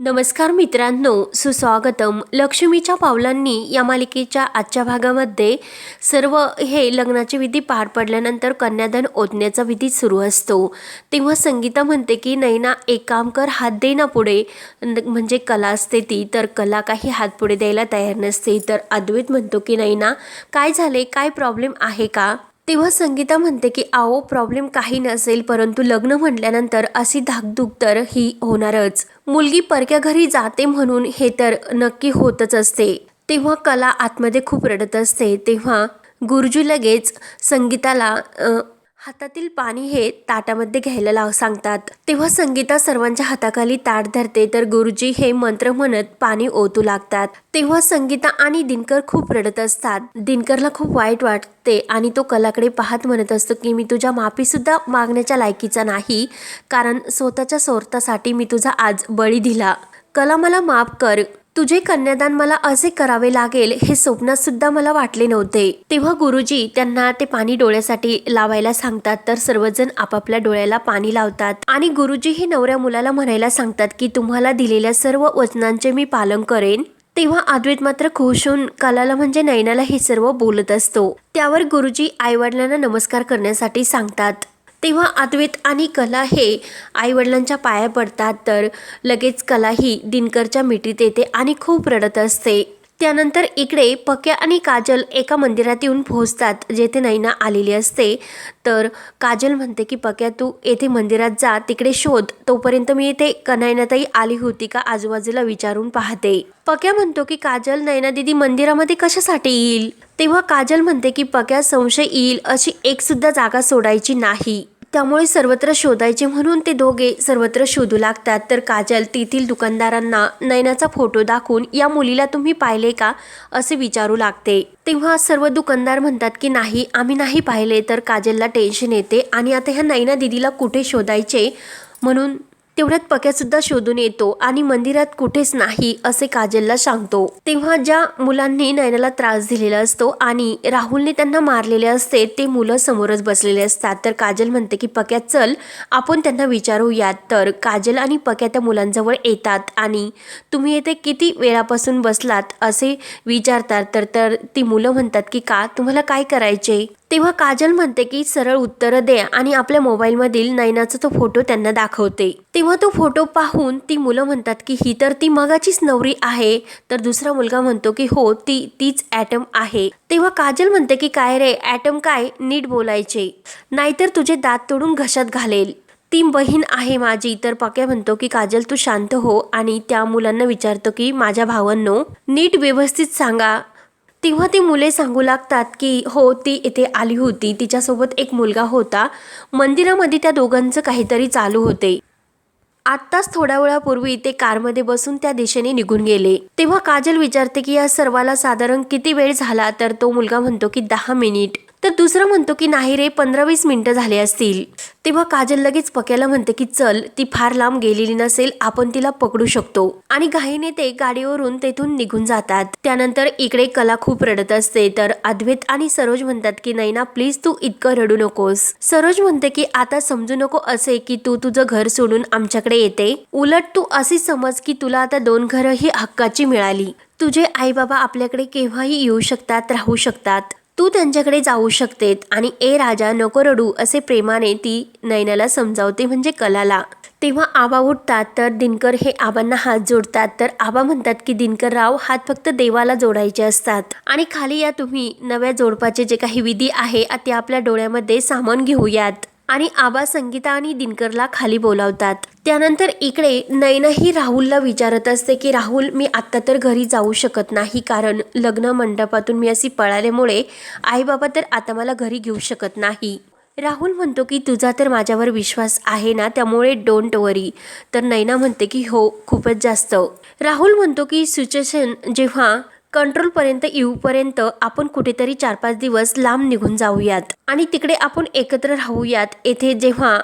नमस्कार मित्रांनो सुस्वागतम. लक्ष्मीच्या पावलांनी या मालिकेच्या आजच्या भागामध्ये सर्व हे लग्नाची विधी पार पडल्यानंतर कन्यादान ओतण्याचा विधी सुरू असतो. तेव्हा संगीता म्हणते की नैना एक काम कर हात दे ना पुढे. न- म्हणजे कला असते ती. तर कला काही हात पुढे द्यायला तयार नसते. तर अद्वैत म्हणतो की नैना काय झाले? काय प्रॉब्लेम आहे का? तेव्हा संगीता म्हणते की आओ प्रॉब्लेम काही नसेल परंतु लग्न म्हटल्यानंतर अशी धाकधूक तर ही होणारच. मुलगी परक्या घरी जाते म्हणून हे तर नक्की होतच असते. तेव्हा कला आतमध्ये खूप रडत असते. तेव्हा गुरुजी लगेच संगीताला हातातील पाणी हे ताटामध्ये घ्यायला लाव सांगतात. तेव्हा संगीता सर्वांच्या हाताखाली ताट धरते तर गुरुजी हे मंत्र म्हणत पाणी ओतू लागतात. तेव्हा संगीता आणि दिनकर खूप रडत असतात. दिनकरला खूप वाईट वाटते आणि तो कलाकडे पाहत म्हणत असतो की मी तुझ्या माफी सुद्धा मागण्याच्या लायकीचा नाही कारण स्वतःच्या स्वार्थासाठी मी तुझा आज बळी दिला. कला मला माफ कर. तुझे कन्यादान मला असे करावे लागेल हे स्वप्नात सुद्धा मला वाटले नव्हते. तेव्हा गुरुजी त्यांना ते पाणी डोळ्यासाठी लावायला सांगतात तर सर्वजण आपापल्या डोळ्याला पाणी लावतात. आणि गुरुजी हे नवऱ्या मुलाला म्हणायला सांगतात की तुम्हाला दिलेल्या सर्व वचनांचे मी पालन करेन. तेव्हा अद्वैत मात्र खुश होऊन कलाला म्हणजे नयनाला हे सर्व बोलत असतो. त्यावर गुरुजी आईवडिलांना नमस्कार करण्यासाठी सांगतात. तेव्हा अद्वैत आणि कला हे आईवडिलांच्या पाया पडतात तर लगेच कला ही दिनकरच्या मिठीत येते आणि खूप रडत असते. त्यानंतर इकडे पक्या आणि काजल एका मंदिरात येऊन पोहोचतात जेथे नैना आलेली असते. तर काजल म्हणते की पक्या तू येथे मंदिरात जा तिकडे शोध. तोपर्यंत मी येथे नैनाताई आली होती का आजूबाजूला विचारून पाहते. पक्या म्हणतो की काजल नैना दिदी मंदिरामध्ये कशासाठी येईल? तेव्हा काजल म्हणते की पक्या संशय येईल. अशी एकसुद्धा जागा सोडायची नाही. त्यामुळे सर्वत्र शोधायचे म्हणून ते दोघे सर्वत्र शोधू लागतात. तर काजल तेथील दुकानदारांना नयनाचा फोटो दाखवून या मुलीला तुम्ही पाहिले का? असे विचारू लागते. तेव्हा सर्व दुकानदार म्हणतात की नाही आम्ही नाही पाहिले. तर काजलला टेन्शन येते आणि आता ह्या नैना दिदीला कुठे शोधायचे? म्हणून तेवढ्यात पक्यासुद्धा शोधून येतो आणि मंदिरात कुठेच नाही असे काजलला सांगतो. तेव्हा ज्या मुलांनी नयनाला त्रास दिलेला असतो आणि राहुलने त्यांना मारलेले असते ते मुलं समोरच बसलेले असतात. तर काजल म्हणते की पक्या चल आपण त्यांना विचारूयात. तर काजल आणि पक्या त्या मुलांजवळ येतात आणि तुम्ही येथे किती वेळापासून बसलात? असे विचारतात. तर तर ती मुलं म्हणतात की का? तुम्हाला काय करायचे? तेव्हा काजल म्हणते की सरळ उत्तरं दे आणि आपल्या मोबाईलमधील नयनाचा तो फोटो त्यांना दाखवते. तेव्हा तो फोटो पाहून ती मुलं म्हणतात की ही तर ती मगाचीच नवरी आहे. तर दुसरा मुलगा म्हणतो की हो ती तीच ॲटम आहे. तेव्हा काजल म्हणते की काय रे ॲटम काय? नीट बोलायचे. नाहीतर तुझे दात तोडून घशात घालेल. ती बहीण आहे माझी. तर पक्या म्हणतो की काजल तू शांत हो आणि त्या मुलांना विचारतो की माझ्या भावांनो नीट व्यवस्थित सांगा. तेव्हा ती मुले सांगू लागतात की हो ती इथे आली होती. तिच्यासोबत एक मुलगा होता. मंदिरामध्ये त्या दोघांचं काहीतरी चालू होते. आत्ताच थोड्या वेळापूर्वी ते कारमध्ये बसून त्या दिशेने निघून गेले. तेव्हा काजल विचारते की या सर्वाला साधारण किती वेळ झाला? तर तो मुलगा म्हणतो की दहा मिनिट. तर दुसरा म्हणतो की नाही रे पंधरा वीस मिनटं झाले असतील. तेव्हा काजल लगेच पक्याला म्हणते की चल ती फार लांब गेलेली नसेल आपण तिला पकडू शकतो. आणि घाईने ते गाडीवरून तेथून निघून जातात. त्यानंतर इकडे कला खूप रडत असते तर अद्वैत आणि सरोज म्हणतात की नैना प्लीज तू इतकं रडू नकोस. सरोज म्हणते की आता समजू नको असे की तू तुझं घर सोडून आमच्याकडे येते. उलट तू अशी समज की तुला आता दोन घरं ही हक्काची मिळाली. तुझे आई बाबा आपल्याकडे केव्हाही येऊ शकतात राहू शकतात. तू त्यांच्याकडे जाऊ शकतेत आणि ए राजा नको रडू असे प्रेमाने ती नयनाला समजावते म्हणजे कलाला. तेव्हा आबा उठतात तर दिनकर हे आबांना हात जोडतात. तर आबा म्हणतात की दिनकर राव हात फक्त देवाला जोडायचे असतात. आणि खाली या तुम्ही नव्या जोडपाचे जे काही विधी आहे ते आपल्या डोळ्यामध्ये सामावून घेऊयात. आणि आबा संगीता आणि दिनकरला खाली बोलावतात. त्यानंतर इकडे नयनाही राहुलला विचारत असते की राहुल मी आत्ता तर घरी जाऊ शकत नाही कारण लग्न मंडपातून मी अशी पळाल्यामुळे आई बाबा तर आता मला घरी घेऊ शकत नाही. राहुल म्हणतो की तुझा तर माझ्यावर विश्वास आहे ना त्यामुळे डोंट वरी तर नैना म्हणते की हो खूपच जास्त. राहुल म्हणतो की सिच्युएशन जेव्हा कंट्रोलपर्यंत येऊपर्यंत आपण कुठेतरी चार पाच दिवस लांब निघून जाऊयात. आणि तिकडे आपण एकत्र राहूयात. येथे जेव्हा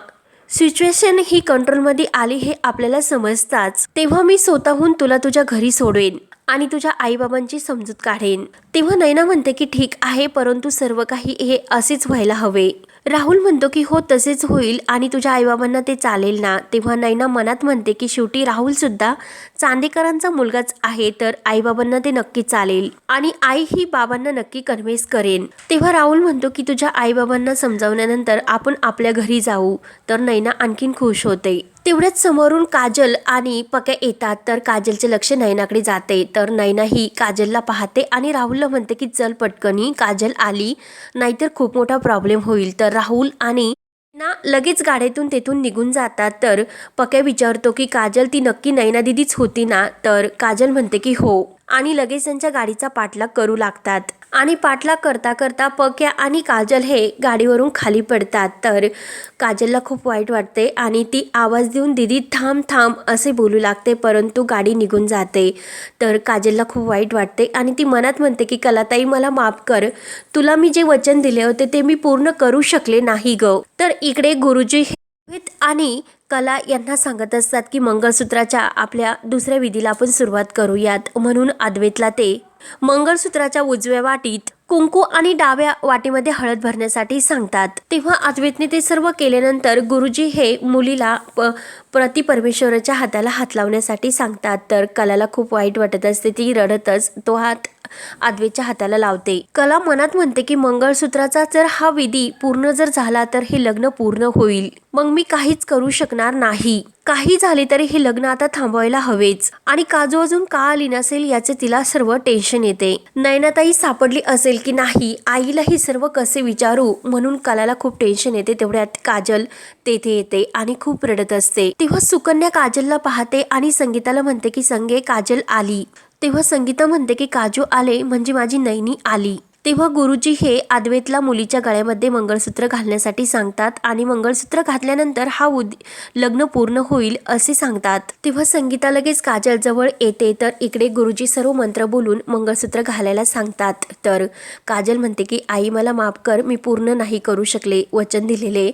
सिच्युएशन ही कंट्रोलमध्ये आली हे आपल्याला समजताच तेव्हा मी स्वतःहून तुला तुझ्या घरी सोडवेन आणि तुझ्या आईबाबांची समजूत काढेन. तेव्हा नैना म्हणते की ठीक आहे परंतु सर्व काही हे असेच व्हायला हवे. राहुल म्हणतो की हो तसेच होईल आणि तुझ्या आईबाबांना ते चालेल ना. तेव्हा नैना मनात म्हणते की शेवटी राहुलसुद्धा चांदेकरांचा मुलगाच आहे तर आईबाबांना ते नक्की चालेल आणि आई ही बाबांना नक्की कन्व्हिन्स करेन. तेव्हा राहुल म्हणतो की तुझ्या आईबाबांना समजावल्यानंतर आपण आपल्या घरी जाऊ. तर नैना आणखीन खुश होते. तेवढ्याच समोरून काजल आणि पक्या येतात. तर काजलचे लक्ष नयनाकडे जाते. तर नैना ही काजलला पाहते आणि राहुलला म्हणते की चल पटकनी काजल आली. नाहीतर खूप मोठा प्रॉब्लेम होईल. तर राहुल आणि ना लगेच गाड्यातून तेथून निघून जातात. तर पक्या विचारतो की काजल ती नक्की नैना दिदीच होती ना? तर काजल म्हणते की हो. आणि लगेच त्यांच्या गाडीचा पाठलाग करू लागतात. आणि पाठलाग करता करता पक्या आणि काजल हे गाडीवरून खाली पडतात. तर काजलला खूप वाईट वाटते आणि ती आवाज देऊन दिदी थांब थांब असे बोलू लागते परंतु गाडी निघून जाते. तर काजलला खूप वाईट वाटते आणि ती मनात म्हणते की कलाताई मला माफ कर. तुला मी जे वचन दिले होते ते मी पूर्ण करू शकले नाही ग. तर इकडे गुरुजी आणि कला यांना सांगत असतात की मंगळसूत्राच्या आपल्या दुसऱ्या विधीला आपण सुरुवात करूयात. म्हणून अद्वैतला ते मंगळसूत्राच्या उजव्या वाटीत. कुंकू आणि डाव्या वाटीमध्ये हळद भरण्यासाठी सांगतात. तेव्हा अद्वैतने ते सर्व केल्यानंतर गुरुजी हे मुलीला प प्रति परमेश्वराच्या हाताला हात लावण्यासाठी सांगतात. तर कलाला खूप वाईट वाटत असते ती रडतच तो हात अद्वैतच्या हाताला लावते. कला मनात म्हणते की मंगळसूत्राचा जर हा विधी पूर्ण जर झाला तर हे लग्न पूर्ण होईल. मग मी काहीच करू शकणार नाही. काही झाले तरी हे लग्न आता थांबवायला हवेच. आणि काजू अजून का आली नसेल याचे तिला सर्व टेन्शन येते. नयनाताई सापडली असेल की नाही आईला हे सर्व कसे विचारू? म्हणून कलाला खूप टेन्शन येते तेवढ्यात काजल तेथे येते आणि खूप रडत असते. तेव्हा सुकन्या काजलला पाहते आणि संगीताला म्हणते की संगे काजल आली. तेव्हा संगीता म्हणते की काजू आले म्हणजे माझी नैनी आली. तेव्हा गुरुजी हे आदवेतला मुलीच्या गळ्यामध्ये मंगळसूत्र घालण्यासाठी सांगतात आणि मंगळसूत्र घातल्यानंतर हा उद लग्न पूर्ण होईल असे सांगतात. तेव्हा संगीता लगेच काजल जवळ येते तर इकडे गुरुजी सर्व मंत्र बोलून मंगळसूत्र घालायला सांगतात. तर काजल म्हणते की आई मला माफ कर मी पूर्ण नाही करू शकले वचन दिलेले.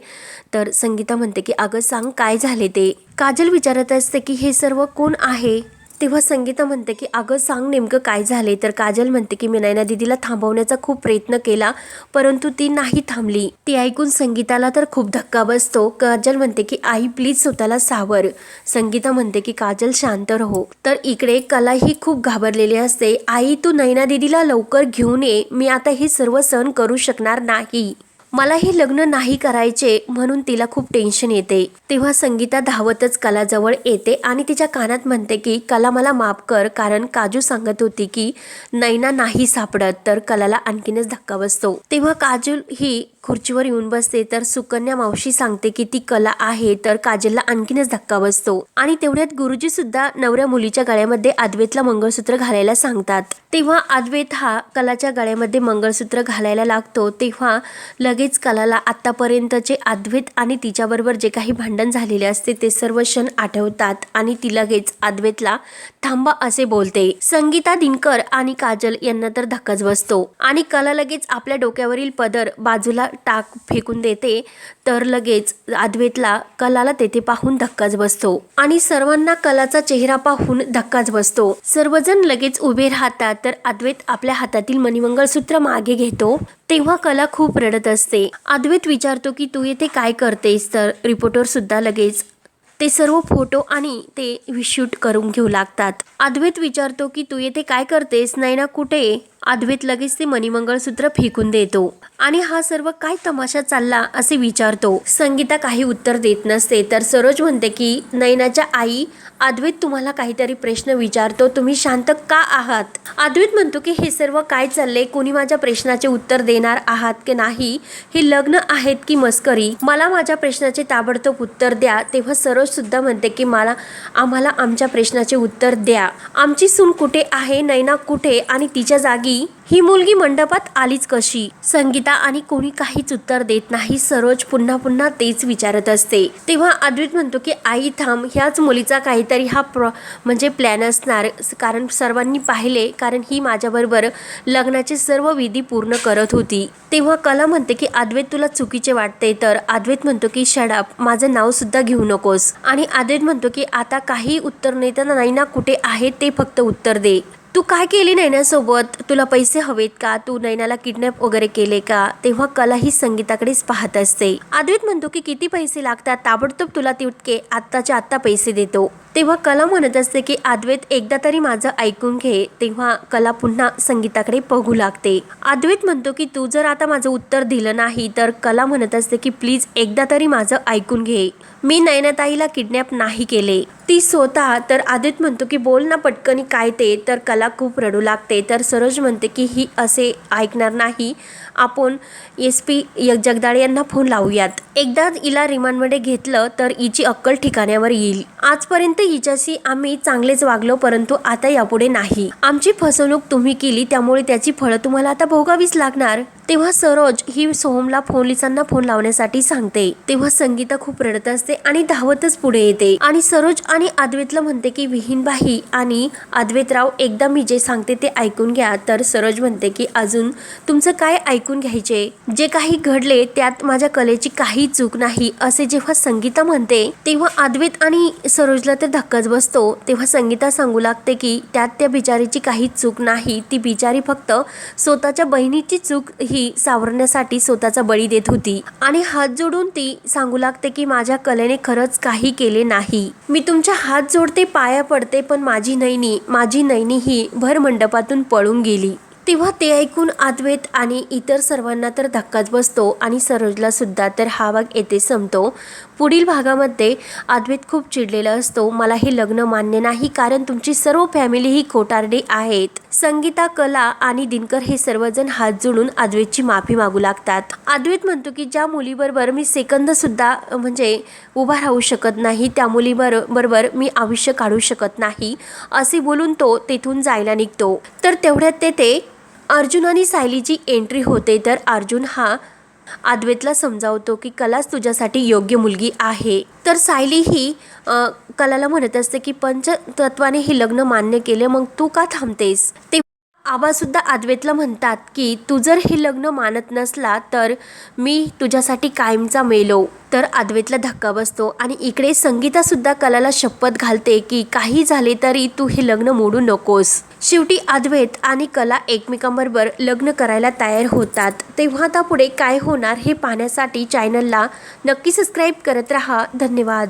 तर संगीता म्हणते की अगं सांग काय झाले ते? काजल विचारत असते की हे सर्व कोण आहे? तेव्हा संगीता म्हणते की अगं सांग नेमकं काय झाले तर काजल म्हणते की मी नैना दिदीला थांबवण्याचा खूप प्रयत्न केला परंतु ती नाही थांबली. ती ऐकून संगीताला तर खूप धक्का बसतो. काजल म्हणते की आई प्लीज स्वतःला सावर. संगीता म्हणते की काजल शांत राहो. तर इकडे कला ही खूप घाबरलेली असते. आई तू नैना दिदीला लवकर घेऊन ये. मी आता हे सर्व सहन करू शकणार नाही. मला हे लग्न नाही करायचे म्हणून तिला खूप टेन्शन येते. तेव्हा संगीता धावतच कलाजवळ येते आणि तिच्या कानात म्हणते की कला मला माफ कर कारण काजू सांगत होती की नैना नाही सापडत तर कलाला आणखीनच धक्का बसतो. तेव्हा काजू ही खुर्चीवर येऊन बसते तर सुकन्या मावशी सांगते की ती कला आहे तर काजलला आणखीनच धक्का बसतो. आणि तेवढ्यात गुरुजी सुद्धा नवऱ्या मुलीच्या गळ्यामध्ये अद्वेतला मंगळसूत्र घालायला सांगतात. तेव्हा अद्वेत हा कलाच्या गळ्यामध्ये मंगळसूत्र घालायला लागतो. तेव्हा लगेच कलाला आत्तापर्यंतचे अद्वैत आणि तिच्याबरोबर जे काही भांडण झालेले असते ते सर्व क्षण आठवतात आणि ती लगेच अद्वैतला थांबा असे बोलते. संगीता दिनकर आणि काजल यांना तर धक्काच बसतो आणि कला लगेच आपल्या डोक्यावरील पदर बाजूला टाक फेकून देते तर लगेच अद्वैतला कलाला तेथे पाहून धक्काच बसतो आणि सर्वांना कलाचा चेहरा पाहून धक्काच बसतो. सर्वजण लगेच उभे राहतात तर अद्वैत आपल्या हातातील मणिमंगळसूत्र मागे घेतो. तेव्हा कला खूप रडत असते. अद्वैत विचारतो की तू येथे काय करतेस? तर रिपोर्टरसुद्धा लगेच ते सर्व फोटो आणि ते शूट करून घेऊ लागतात. अद्वैत विचारतो की तू येथे काय करतेस? नैना कुठे? अद्वैत लगेच ते मणिमंगळसूत्र फेकून देतो. आणि हा सर्व काय तमाशा चालला असे विचारतो. संगीता काही उत्तर देत नसते तर सरोज म्हणते की नैनाच्या आई अद्वैत तुम्हाला काहीतरी प्रश्न विचारतो तुम्ही शांत का आहात? अद्वैत म्हणतो की हे सर्व काय चालले कोणी माझ्या प्रश्नाचे उत्तर देणार आहात की नाही? हे लग्न आहेत की मस्करी? मला माझ्या प्रश्नाचे ताबडतोब उत्तर द्या. तेव्हा सरोज सुद्धा म्हणते की मला आम्हाला आमच्या प्रश्नाचे उत्तर द्या. आमची सून कुठे आहे? नैना कुठे? आणि तिच्या जागी ही मुलगी मंडपात आलीच कशी? संगीता आणि कोणी काहीच उत्तर देत नाही. सरोज पुन्हा पुन्हा तेच विचारत असते. तेव्हा अद्वैत म्हणतो की आई थांब. ह्याच मुलीचा काहीतरी हा प्र म्हणजे प्लॅन असणार. कारण सर्वांनी पाहिले कारण ही माझ्याबरोबर लग्नाचे सर्व विधी पूर्ण करत होती. तेव्हा कला म्हणते की अद्वैत तुला चुकीचे वाटते. तर अद्वैत म्हणतो की शडाप माझं नाव सुद्धा घेऊ नकोस. आणि अद्वैत म्हणतो की आता काही उत्तर नाही तर नैना कुठे आहे ते फक्त उत्तर दे. तू काय केली नैनासोबत? तुला पैसे हवेत का? तू नैनाला किडनॅप वगैरे केले का? तेव्हा कला ही संगीताकडेच पाहत असते. अद्वैत म्हणतो की किती पैसे लागतात? ताबडतोब तुला तितके आत्ताच्या आत्ता पैसे देतो. तेव्हा कला म्हणत असते की अद्वैत एकदा तरी माझं ऐकून घे. तेव्हा कला पुन्हा संगीताकडे बघू लागते. अद्वैत म्हणतो की तू जर आता माझं उत्तर दिलं नाही तर कला म्हणत असते की प्लीज एकदा तरी माझं ऐकून घे. मी नयनताईला किडनॅप नाही केले. ती स्वतः तर आदित म्हणतो की बोल ना पटकनी काय ते? तर कला खूप रडू लागते. तर सरोज म्हणते की ही असे ऐकणार नाही. आपण एस पी जगदाळे यांना फोन लावूयात. एकदा हिला रिमांडमध्ये घेतलं तर हिची अक्कल ठिकाण्यावर येईल. आजपर्यंत हिच्याशी आम्ही चांगलेच वागलो परंतु आता यापुढे नाही. आमची फसवणूक तुम्ही केली त्यामुळे त्याची फळं तुम्हाला आता भोगावीच लागणार. तेव्हा सरोज ही सोहमला पोलिसांना फोन लावण्यासाठी सांगते. तेव्हा संगीता खूप रडत असते आणि धावतच पुढे येते. आणि सरोज आणि अद्वैतला म्हणते की विहीनबाई आणि अद्वैतराव एकदा मी जे सांगते ते ऐकून घ्या. तर सरोज म्हणते की अजून तुमचं काय ऐकून घ्यायचे? जे काही घडले त्यात माझ्या कलेची काही चूक नाही. असे जेव्हा संगीता म्हणते तेव्हा अद्वैत आणि सरोजला तर धक्काच बसतो. तेव्हा संगीता सांगू लागते की त्यात त्या बिचारीची काही चूक नाही. ती बिचारी फक्त स्वतःच्या बहिणीची चूक ही सावरण्यासाठी स्वतःचा बळी देत होती. आणि हात जोडून ती सांगू लागते की माझ्या कलेने खरंच काही केले नाही. मी तुमच्या हात जोडते पाया पडते पण माझी नैनी माझी नैनी ही भर मंडपातून पळून गेली. तेव्हा ते ऐकून अद्वैत आणि इतर सर्वांना तर धक्काच बसतो आणि सरोजला सुद्धा तर हा भाग येथे संपतो. पुढील भागामध्ये अद्वैत खूप चिडलेला असतो. मला हे लग्न मान्य नाही कारण तुमची सर्व फॅमिली ही खोटारडी आहेत. संगीता कला आणि दिनकर हे सर्वजण हात जोडून अद्वैतची माफी मागू लागतात. अद्वैत म्हणतो की ज्या मुलीबरोबर मी सेकंद सुद्धा म्हणजे उभा राहू शकत नाही त्या मुलीबर बरोबर मी आयुष्य काढू शकत नाही असे बोलून तो तेथून जायला निघतो. तर तेवढ्यात तेथे अर्जुन आणि सायलीची एंट्री होते तर अर्जुन हा आद्वेतला समजावतो की कलाच तुझ्यासाठी योग्य मुलगी आहे. तर सायली ही कलाला म्हणत असते की पंचतत्वाने हे लग्न मान्य केले मग तू का थांबतेस? ते आबासुद्धा अद्वैतला म्हणतात की तू जर हे लग्न मानत नसला तर मी तुझ्यासाठी कायमचा मेलो. तर अद्वैतला धक्का बसतो आणि इकडे संगीतासुद्धा कलाला शपथ घालते की काही झाले तरी तू हे लग्न मोडू नकोस. शेवटी अद्वैत आणि कला एकमेकांबरोबर लग्न करायला तयार होतात. तेव्हा आता पुढे काय होणार हे पाहण्यासाठी चॅनलला नक्की सबस्क्राईब करत राहा. धन्यवाद.